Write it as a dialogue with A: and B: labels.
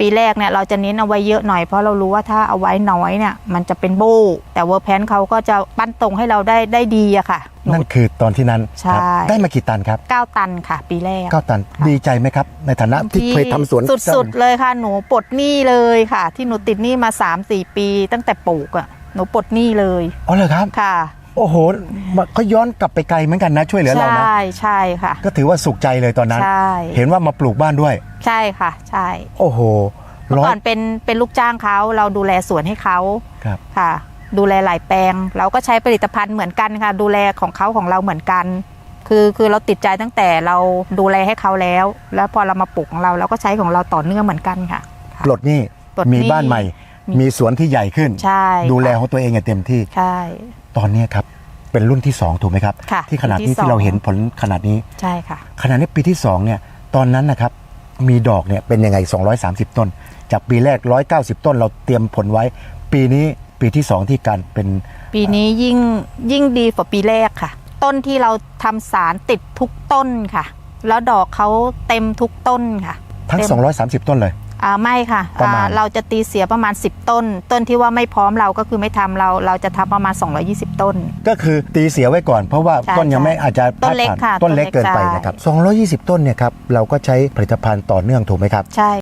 A: ปีแรกเนี่ยเราจะเน้นเอาไว้เยอะหน่อยเพราะเรารู้ว่าถ้าเอาไว้น้อยเนี่ยมันจะเป็นโบ้แต่เวอร์แพนเขาก็จะปั้นตรงให้เราได้ได้ดีอะค่ะหนู
B: นั่นคือตอนที่นั้น
A: ใช่
B: ครับได้มากี่ตันครับ
A: เก้าตันค่ะ ปีแรก
B: เก้าตัน
A: ค่ะ
B: ดีใจไหมครับ ในฐานะที่เคยทำสวน
A: สุดๆเลยค่ะหนูปลดหนี้เลยค่ะ ที่หนูติดหนี้มา 3-4 ปี ตั้งแต่ปลูกอะหนูปลดหนี้เลย
B: อ๋อเหรอครับ
A: ค่ะ
B: โอ้โหมันก็ย้อนกลับไปไกลเหมือนกันนะช่วยเหลือเรานะ
A: ใช่ใช่ค่ะ
B: ก็ถือว่าสุขใจเลยตอนนั้น
A: ใช่
B: เห็นว่ามาปลูกบ้านด้วย
A: ใช่ค่ะ ใช่
B: โอ้โห
A: เมื่อ
B: ร้อ
A: ก่อยนเป็นเป็นลูกจ้างเขาเราดูแลสวนให้เขา
B: ครับ
A: ค่ะ ดูแลหลายแปลง เราก็ใช้ผลิตภัณฑ์เหมือนกันค่ะ ดูแลของเขาของเราเหมือนกัน คือคือเราติดใจตั้งแต่เราดูแลให้เขาแล้ว แล้วพอเรามาปลูกของเราเราก็ใช้ของเราต่อเนื่องเหมือนกันค่ะ
B: ปลดหนี้
A: ปลดหนี้
B: มีบ้านใหม่
A: มี
B: มีสวนที่ใหญ่ขึ้น
A: ใช่
B: ดูแล
A: ค่ะ
B: ของตัวเองอย่างเต็มที่
A: ใช่
B: ตอนเนี้ยครับเป็นรุ่นที่ 2 ถูกไหมครับ
A: ค่ะ
B: ที่ขนาด
A: รุ่นที่
B: นี้
A: สอง
B: ที่เราเห็นผลขนาดนี้
A: ใช่ค่ะ
B: ขณะนี้ปีที่ 2 เนี่ย ตอนนั้นนะครับ มีดอกเนี่ยเป็นยังไง 230 ต้น จากปีแรก 190 ต้นเราเตรียมผลไว้ ปีนี้ปีที่ 2 ที่การเป็น
A: ปีนี้ยิ่งยิ่งดีกว่าปีแรกค่ะ ต้นที่เราทำสารติดทุกต้นค่ะ แล้วดอกเขาเต็มทุกต้นค่ะ
B: ทั้ง
A: เต็ม
B: 230 ต้นเลย
A: อ่าไม่ค่ะ
B: ประมาณ
A: อ่าเราจะตีเสียประมาณ 10 ต้น ต้นที่ว่าไม่พร้อมเราก็คือไม่ทำเราเราจะทำประมาณ 220 ต้น
B: ก็คือตีเสียไว้ก่อนเพราะว่า
A: ใช่
B: ต้นยังไม่
A: ใช่
B: อาจจะ
A: ต้นเล็ก
B: พาดผ่า
A: ค่ะ
B: ต้นเล็ก
A: ต้นเล็ก
B: เกินไป
A: ใช่
B: นะครับ220 ต้นเนี่ยครับเราก็ใช้ผลิตภัณฑ์ต่อเนื่องถูกไหมครับ
A: ใช่